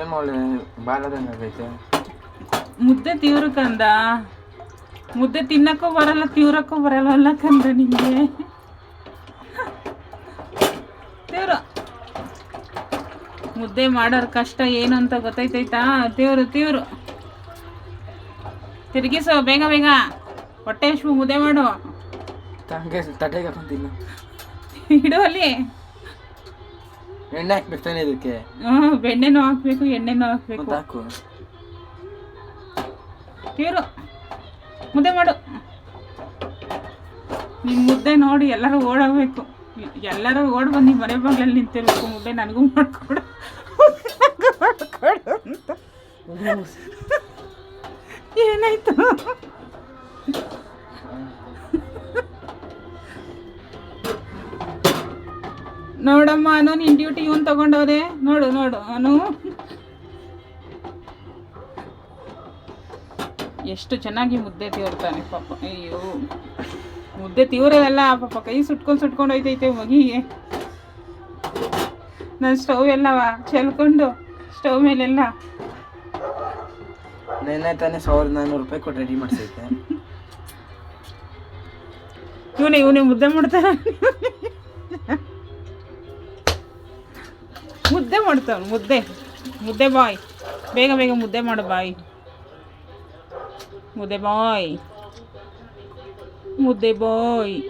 ಏನು ಒಳ್ಳೆ ಬಾಲದಂಗಾಗೈತೆ ಮುದ್ದೆ ತೀವ್ರ ಕಂದ. ಮುದ್ದೆ ತಿನ್ನಕ್ಕೂ ಬರಲ್ಲ ತೀವ್ರಕ್ಕೂ ಬರಲ್ಲ ಕಂದ ನಿಮಗೆ ತೀವ್ರ. ಮುದ್ದೆ ಮಾಡೋರ್ ಕಷ್ಟ ಏನು ಅಂತ ಗೊತ್ತೈತೈತಾ? ತೀವ್ರ ತೀವ್ರ. ತಿರುಗಿಸು ಬೇಗ ಬೇಗ. ಹೊಟ್ಟೆ ಅಷ್ಟು ಮುದ್ದೆ ಮಾಡು. ತಂಗೆ ತಟ್ಟೆಗೆ ಬಂದಿಲ್ಲ. ಇಡು ಅಲ್ಲಿ. ಎಣ್ಣೆ ಹಾಕ್ಬೇಕು ಇದಕ್ಕೆ? ಹ್ಞೂ ಬೆಣ್ಣೆನೂ ಹಾಕ್ಬೇಕು ಎಣ್ಣೆನೂ ಹಾಕ್ಬೇಕು. ಹಾಕು. ತೀವ್ರ ಮುದ್ದೆ ಮಾಡು. ನಿಮ್ಮ ಮುದ್ದೆ ನೋಡಿ ಎಲ್ಲರೂ ಓಡೋಗ್ಬೇಕು ಎಲ್ಲರೂ ಓಡ್ ಬಂದು ನಿಮ್ಮ ಮನೆ ಬಾಗಿಲಲ್ಲಿ ನಿಂತಿರ್ಬೇಕು. ಮುದ್ದೆ ನನಗೂ ಮಾಡ್ಕೊಡು. ಮಾಡ್ಕೊಡು ಅಂತ. ಏನಾಯ್ತು? ನೋಡಮ್ಮ ಅನು ನಿನ್ನ ಡ್ಯೂಟಿ ಇವನ್ ತಗೊಂಡವ್ರೆ ನೋಡು ನೋಡು ಅನು. ಎಷ್ಟು ಚೆನ್ನಾಗಿ ಮುದ್ದೆ ತೀವ್ರತಾನೆ ಪಾಪ. ಅಯ್ಯೋ. ಮುದ್ದೆ ತೀವ್ರದಲ್ಲ ಪಾಪ ಕೈ ಸುಟ್ಕೊಂಡು ಸುಟ್ಕೊಂಡು ಹೋಯ್ತೈತೆ ಮಗಿಗೆ ನಾನು ಸ್ಟವ್ ಎಲ್ಲವ ಚೆಲ್ಕೊಂಡು ಸ್ಟವ್ ಮೇಲೆಲ್ಲ. ನೆನ್ನೆ ತಾನೇ ಸಾವಿರದ ನಾನ್ನೂರು ರೂಪಾಯಿ ಕೊಟ್ಟು ರೆಡಿ ಮಾಡಿಸೈತೆ ಇವನೇ ಇವನೇ ಮುದ್ದೆ ಮಾಡ್ತಾನೆ. ಮುದ್ದೆ ಮಾಡ್ತಾವನು ಮುದ್ದೆ. ಮುದ್ದೆ ಬಾಯ್. ಬೇಗ ಬೇಗ ಮುದ್ದೆ ಮಾಡು ಬಾಯ್. ಮುದ್ದೆ ಬಾಯ್. ಮುದ್ದೆ ಬಾಯ್.